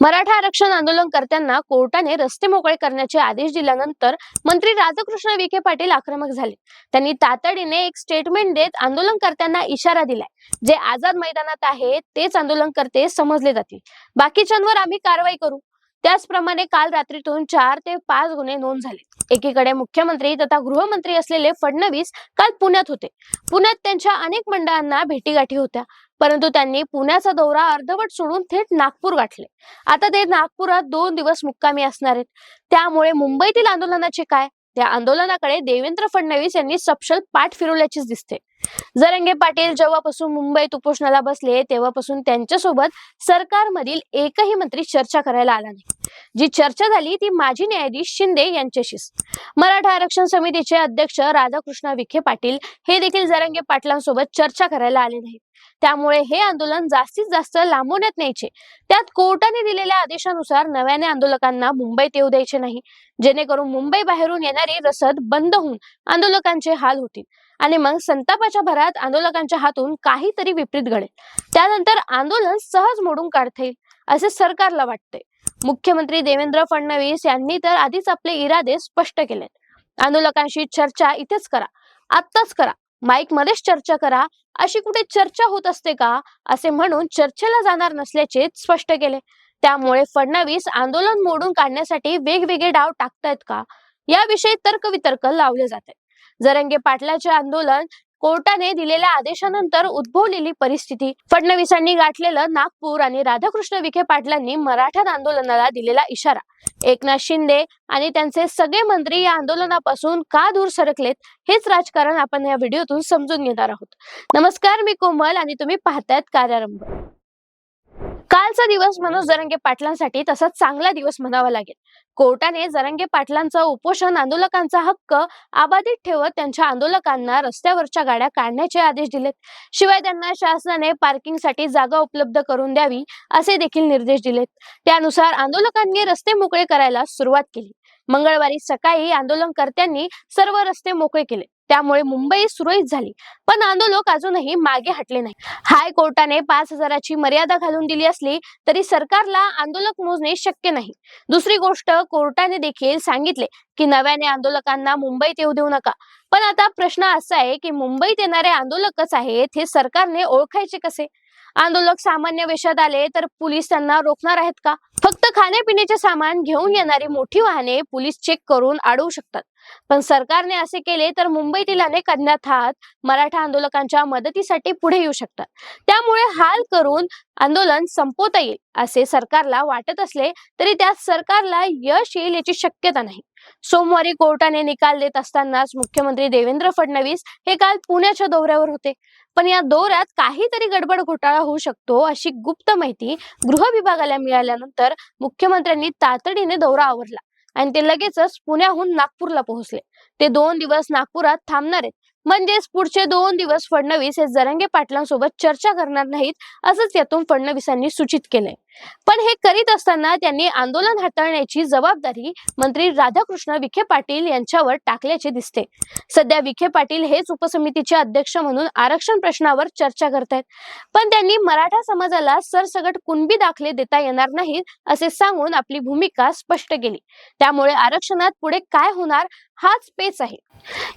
मराठा आरक्षण आंदोलनकर्त्यांना कोर्टाने रस्ते मोकळे करण्याचे आदेश दिल्यानंतर मंत्री राधाकृष्ण विखे पाटील आक्रमक झाले. त्यांनी तातडीने एक स्टेटमेंट देत आंदोलनकर्त्यांना इशारा दिलाय. जे आझाद मैदानात आहे तेच आंदोलनकर्ते समजले जातील. बाकीच्यांवर आम्ही कारवाई करू. त्याचप्रमाणे काल रात्रीतून चार ते पाच गुन्हे नोंद झाले. एकीकडे मुख्यमंत्री तथा गृहमंत्री असलेले फडणवीस काल पुण्यात होते. पुण्यात त्यांच्या अनेक मंडळांना भेटीगाठी होत्या. परंतु त्यांनी पुण्याचा दौरा अर्धवट सोडून थेट नागपूर गाठले. आता ते नागपुरात दोन दिवस मुक्कामी असणार आहेत. त्यामुळे मुंबईतील आंदोलनाचे काय? त्या आंदोलनाकडे देवेंद्र फडणवीस यांनी सपशल पाठ फिरवल्याचीच दिसते. जरंगे पाटील जेव्हापासून मुंबईत उपोषणाला बसले तेव्हापासून त्यांच्यासोबत सरकारमधील एकही मंत्री चर्चा करायला आला नाही. जी चर्चा झाली ती माजी न्यायाधीश शिंदे यांच्याशीच. मराठा आरक्षण समितीचे अध्यक्ष राधाकृष्ण विखे पाटील हे देखील जरंगे पाटलांसोबत चर्चा करायला आले नाहीत. त्यामुळे हे आंदोलन जास्तीत जास्त लांबवण्यात न्यायचे. त्यात कोर्टाने दिलेल्या आदेशानुसार नव्याने आंदोलकांना मुंबईत येऊ द्यायचे नाही. जेणेकरून मुंबई बाहेरून येणारी रसद बंद होऊन आंदोलकांचे हाल होतील. आणि मग संतापाच्या भरात आंदोलकांच्या हातून काहीतरी विपरीत घडेल. त्यानंतर आंदोलन सहज मोडून काढता येईल असे सरकारला वाटते मुख्यमंत्री देवेंद्र फडणवीस यांनी तर आधीच आपले इरादे स्पष्ट केले. आंदोलकांशी चर्चा इथेच करा आत्ताच करा माईक मध्येच चर्चा करा अशी कुठे चर्चा होत असते का? असे म्हणून चर्चेला जाणार नसल्याचे स्पष्ट केले. त्यामुळे फडणवीस आंदोलन मोडून काढण्यासाठी वेगवेगळे डाव टाकतायत का? याविषयी तर्कवितर्क लावले जात. आहेत जरंगे पाटलाचे आंदोलन कोर्टाने दिलेल्या आदेशानंतर उद्भवलेली परिस्थिती फडणवीसांनी गाठलेलं नागपूर आणि राधाकृष्ण विखे पाटलांनी मराठा आंदोलनाला दिलेला इशारा. एकनाथ शिंदे आणि त्यांचे सगळे मंत्री या आंदोलनापासून का दूर सरकलेत हेच राजकारण आपण या व्हिडिओतून समजून घेणार आहोत. नमस्कार मी कोमल आणि तुम्ही पाहतायत कार्यारंभ. कालचा दिवस मनोज जरंगे पाटलांसाठी तसा चांगला दिवस म्हणावा लागेल. कोर्टाने जरंगे पाटलांचं उपोषण आंदोलकांचा हक्क अबाधित ठेवत त्यांच्या आंदोलकांना रस्त्यावरच्या गाड्या काढण्याचे आदेश दिलेत. शिवाय त्यांना शासनाने पार्किंगसाठी जागा उपलब्ध करून द्यावी असे देखील निर्देश दिलेत. त्यानुसार आंदोलकांनी रस्ते मोकळे करायला सुरुवात केली. मंगळवारी सकाळी आंदोलनकर्त्यांनी सर्व रस्ते मोकळे केले. त्यामुळे मुंबई सुरळीत झाली. पण आंदोलक अजूनही मागे हटले नाही हायकोर्टाने पाच हजाराची मर्यादा घालून दिली असली तरी सरकारला आंदोलक मोजणे शक्य नाही. दुसरी गोष्ट कोर्टाने देखील सांगितले की नव्याने आंदोलकांना मुंबईत येऊ देऊ नका. पण आता प्रश्न असा आहे की मुंबईत येणारे आंदोलकच आहेत हे सरकारने ओळखायचे कसे? आंदोलक सामान्य वेशात आले तर पोलीस त्यांना रोखणार आहेत का? फक्त खाण्यापिण्याचे सामान घेऊन येणारी मोठी वाहने पोलीस चेक करून अडवू शकतात. पण सरकारने असे केले तर मुंबईतील अनेक अज्ञात हात मराठा आंदोलकांच्या मदतीसाठी पुढे येऊ शकतात. त्यामुळे हाल करून आंदोलन संपवता येईल असे सरकारला वाटत असले तरी त्यात सरकारला यश येईल याची शक्यता नाही. सोमवारी कोर्टाने निकाल देत असतानाच मुख्यमंत्री देवेंद्र फडणवीस हे काल पुण्याच्या दौऱ्यावर होते. पण या दौऱ्यात काहीतरी गडबड घोटाळा होऊ शकतो अशी गुप्त माहिती गृह विभागाला मिळाल्यानंतर मुख्यमंत्र्यांनी तातडीने दौरा आवरला आणि ते लगेचच पुण्याहून नागपूरला पोहोचले. ते दोन दिवस नागपुरात थांबणार आहेत. म्हणजेच पुढचे दोन दिवस फडणवीस हे जरंगे पाटलांसोबत चर्चा करणार नाहीत असंच यातून फडणवीसांनी सूचित केलंय. पण हे करीत असताना त्यांनी आंदोलन हाताळण्याची जबाबदारी मंत्री राधाकृष्ण विखे पाटील यांच्यावर टाकल्याचे दिसते. सध्या विखे पाटील हेच उपसमितीचे अध्यक्ष म्हणून आरक्षण प्रश्नावर चर्चा करतायत. पण त्यांनी मराठा समाजाला सरसगट कुणबी दाखले देता येणार नाहीत असे सांगून आपली भूमिका स्पष्ट केली. त्यामुळे आरक्षणात पुढे काय होणार हाच पेच आहे.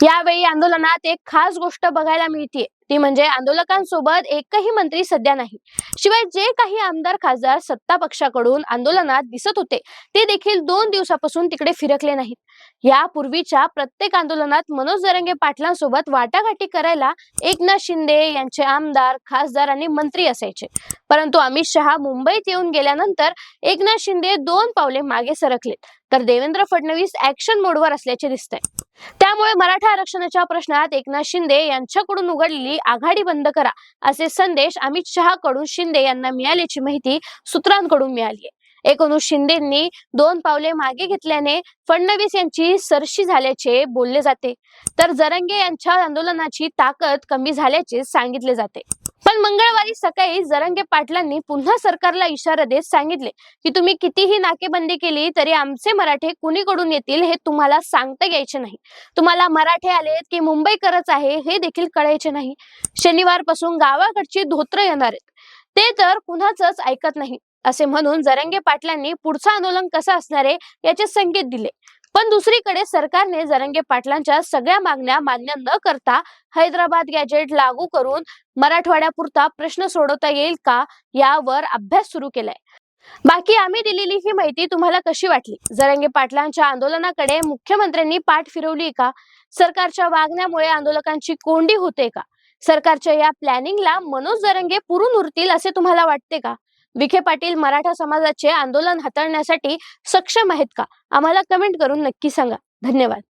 यावेळी आंदोलनात एक खास गोष्ट बघायला मिळते. ती म्हणजे आंदोलकांसोबत एकही मंत्री सध्या नाही. शिवाय जे काही आमदार खासदार सत्ता पक्षाकडून आंदोलनात दिसत होते ते देखील दोन दिवसापासून तिकडे फिरकले नाहीत. यापूर्वीच्या प्रत्येक आंदोलनात मनोज जरंगे पाटलांसोबत वाटाघाटी करायला एकनाथ शिंदे यांचे आमदार खासदार आणि मंत्री असायचे. परंतु अमित शहा मुंबईत येऊन गेल्यानंतर एकनाथ शिंदे दोन पावले मागे सरकलेत. तर देवेंद्र फडणवीस ऍक्शन मोडवर असल्याचे दिसतंय. त्यामुळे मराठा आरक्षणाच्या प्रश्नात एकनाथ शिंदे यांच्याकडून उघडलेली आघाडी बंद करा असे संदेश अमित शहा कडून शिंदे यांना मिळाल्याची माहिती सूत्रांकडून मिळाली आहे. एकूण शिंदेंनी दोन पावले मागे घेतल्याने फडणवीस यांची सरशी झाल्याचे बोलले जाते. तर जरंगे यांच्या आंदोलनाची ताकद कमी झाल्याचे सांगितले जाते. पण मंगळवारी सकाळी जरंगे पाटलांनी पुन्हा सरकारला इशारा देत सांगितले की तुम्ही कितीही नाकेबंदी केली तरी आमचे मराठे कुणीकडून येतील हे तुम्हाला सांगता यायचे नाही. तुम्हाला मराठे आलेत की मुंबईकरच आहे हे देखील कळायचे नाही. शनिवारपासून गावाकडची धोत्र येणार आहेत. ते तर कुणाच ऐकत नाही. असे म्हणून जरंगे पाटलांनी पुढचं आंदोलन कसं असणार आहे याचे संकेत दिले. पण दुसरीकडे सरकारने जरंगे पाटलांच्या सगळ्या मागण्या मान्य न करता हैदराबाद गॅजेट लागू करून मराठवाड्यापुरता प्रश्न सोडवता येईल का यावर अभ्यास सुरू केलाय. बाकी आम्ही दिलेली ही माहिती तुम्हाला कशी वाटली? जरंगे पाटलांच्या आंदोलनाकडे मुख्यमंत्र्यांनी पाठ फिरवली का? सरकारच्या वागण्यामुळे आंदोलकांची कोंडी होते का? सरकारच्या या प्लॅनिंगला मनोज जरंगे पुरून उरतील असे तुम्हाला वाटते का? विखे पाटील मराठा समाजाचे आंदोलन हाताळण्यासाठी सक्षम आहेत का? आम्हाला कमेंट करून नक्की सांगा. धन्यवाद.